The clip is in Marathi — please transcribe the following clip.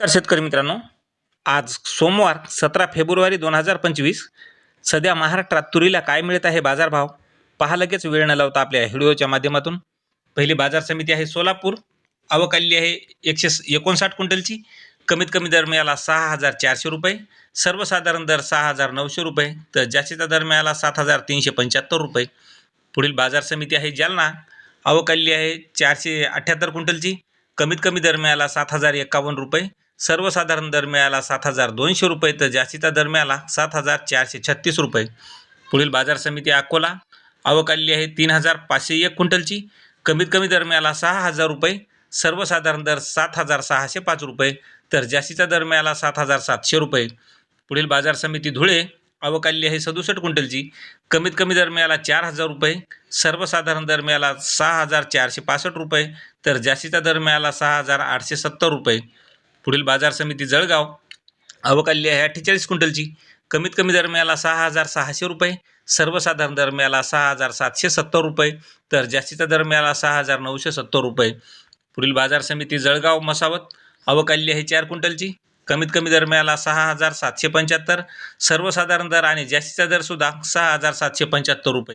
नमस्कार शेतकरी मित्रांनो. आज सोमवार सतरा फेब्रुवारी दोन हजार पंचवीस सध्या महाराष्ट्रात तुरीला काय मिळत आहे बाजारभाव? पहा लगेच वेळ न लावता आपल्या व्हिडिओच्या माध्यमातून. पहिली बाजार समिती आहे सोलापूर अवकाली आहे एकशे स- एकोणसाठ क्विंटलची. कमीत कमी दर मिळाला सहा हजार चारशे रुपये सर्वसाधारण दर सहा हजार नऊशे रुपये तर जास्तीचा दर मिळाला सात हजार तीनशे पंच्याहत्तर रुपये. पुढील बाजार समिती आहे जालना अवकाली आहे चारशे अठ्ठ्याहत्तर क्विंटलची. कमीत कमी दर मिळाला सात हजार एकावन्न रुपये सर्वसाधारण दर मिळाला सात हजार दोनशे रुपये तर जास्तीचा दर मिळाला सात हजार चारशे छत्तीस रुपये. पुढील बाजार समिती अकोला अवकाली आहे तीन हजार पाचशे एक क्विंटलची. कमीत कमी दर मिळाला सहा हजार रुपये सर्वसाधारण दर सात हजार सहाशे पाच रुपये तर जास्तीचा दर मिळाला सात हजार सातशे रुपये. पुढील बाजार समिती धुळे अवकाली आहे सदुसष्ट क्विंटलची. कमीत कमी दर मिळाला चार हजार रुपये सर्वसाधारण दर मिळाला सहा हजार चारशे पासष्ट रुपये तर जास्तीचा दर मिळाला सहा हजार आठशे सत्तर रुपये. पुढील बाजार समिती जळगाव. अवकाली आहे अठ्ठेचाळीस क्विंटलची. कमीत कमी दर मिळाला सहा हजार सहाशे रुपये. सर्वसाधारण दर मिळाला सहा हजार सातशे सत्तर रुपये. तर जास्तीचा दर मिळाला सहा हजार नऊशे सत्तर रुपये. पुढील बाजार समिती जळगाव मसावत. अवकाली आहे चार क्विंटलची. कमीत कमी दर मिळाला सहा हजार सातशे पंच्याहत्तर. सर्वसाधारण दर आणि जास्तीचा दरसुद्धा सहा हजार सातशे पंच्याहत्तर रुपये.